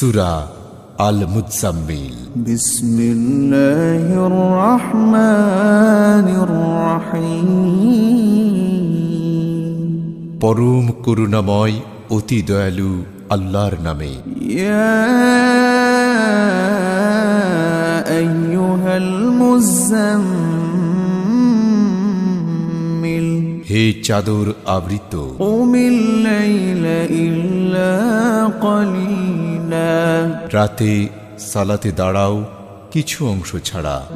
সুরা আল মুজাম্মিল বিসমিল্লাহির রহমানির রহিম পরম করুণাময় অতি দয়ালু আল্লাহর নামে। ইয়া আইয়ুহাল মুজাম্মিল হে চাদর আবৃত। রাতে সালাতে দাঁড়াও কিছু অংশ ছাড়া।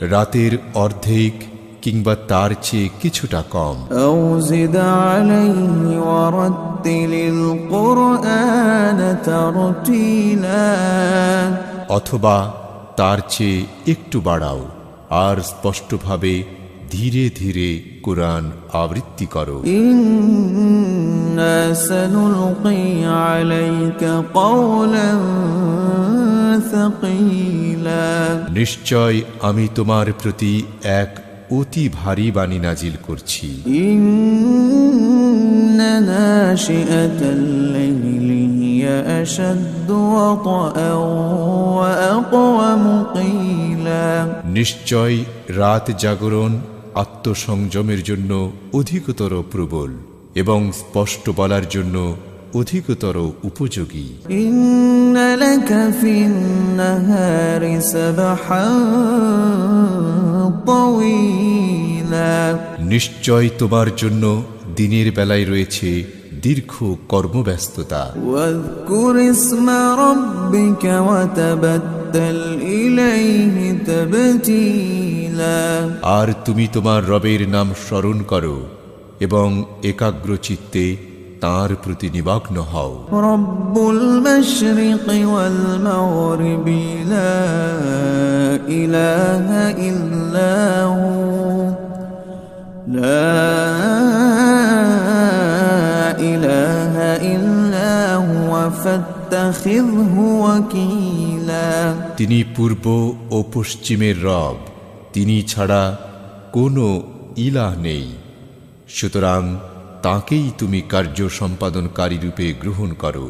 রাতের অর্ধেক কিংবা তার চেয়ে কিছুটা কম। কোরআন অথবা তার চেয়ে একটু বাড়াও আর স্পষ্টভাবে ধীরে ধীরে কোরআন আবৃত্তি করো। নিশ্চয় আমি তোমার প্রতি এক অতি ভারী বাণী নাজিল করছি। ইং هي أشد وطئا وأقوم قيلا নিশ্চয় রাত জাগরণ আত্মসংযমের জন্য অধিকতর প্রবল এবং স্পষ্ট বলার জন্য অধিকতর উপযোগী إن لك في النهار سبحا طويلا নিশ্চয় তোমার জন্য দিনের বেলায় রয়েছে দীর্ঘ কর্মব্যস্ততা। আর তুমি তোমার রবের নাম স্মরণ করো এবং একাগ্র চিত্তে তাঁর প্রতি নিমগ্ন হও। রব্বুল ইলাহা ইল্লা হু তিনি পূর্ব ও পশ্চিমের রব তিনি ছাড়া কোনো ইলাহ নেই সুতরাং তাকেই তুমি কার্য সম্পাদনকারী রূপে গ্রহণ করো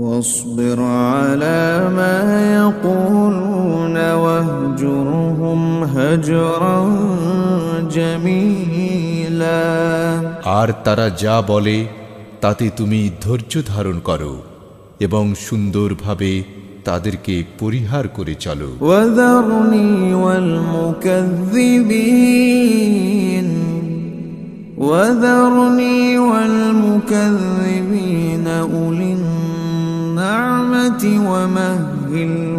واصبر على ما يقولون واهجرهم هجرا جميلا আর তারা যা বলে তাতে তুমি ধৈর্য ধারণ করো এবং সুন্দরভাবে তাদেরকে পরিহার করে চলো وذرني والمكذبين وذرني والمكذبين أولي النعمة ومهلهم قليلا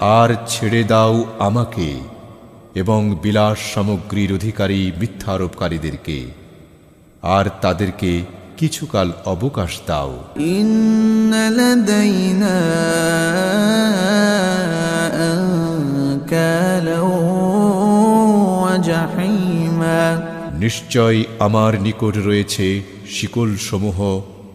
আর ছেড়ে দাও আমাকে এবং বিলাস সামগ্রীর অধিকারী মিথ্যারোপকারীদেরকে। আর তাদেরকে কিছুকাল অবকাশ দাও। নিশ্চয় আমার নিকট রয়েছে শিকল সমূহ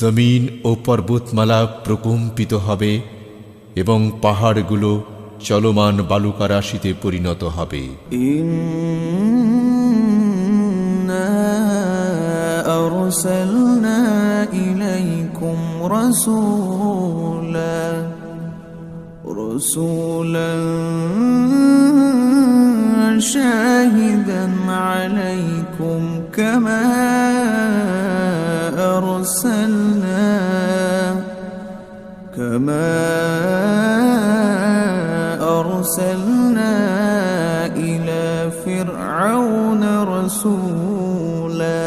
জমিন ও পর্বতমালা প্রকম্পিত হবে এবং পাহাড়গুলো চলমান বালুকা রাশিতে পরিণত হবে إنا أرسلنا إليكم رسولا رسولا شاهدا عليكم كما كما أرسلنا إلى فرعون رسولا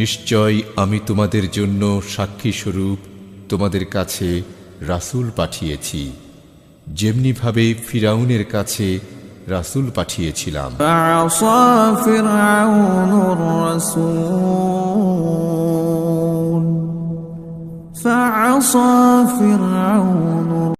নিশ্চয় আমি তোমাদের জন্য সাক্ষী স্বরূপ তোমাদের কাছে রাসূল পাঠিয়েছি যেমনিভাবে ফিরাউনের কাছে রাসূল পাঠিয়েছিলাম فعصى فرعون الرسول فعصى فرعون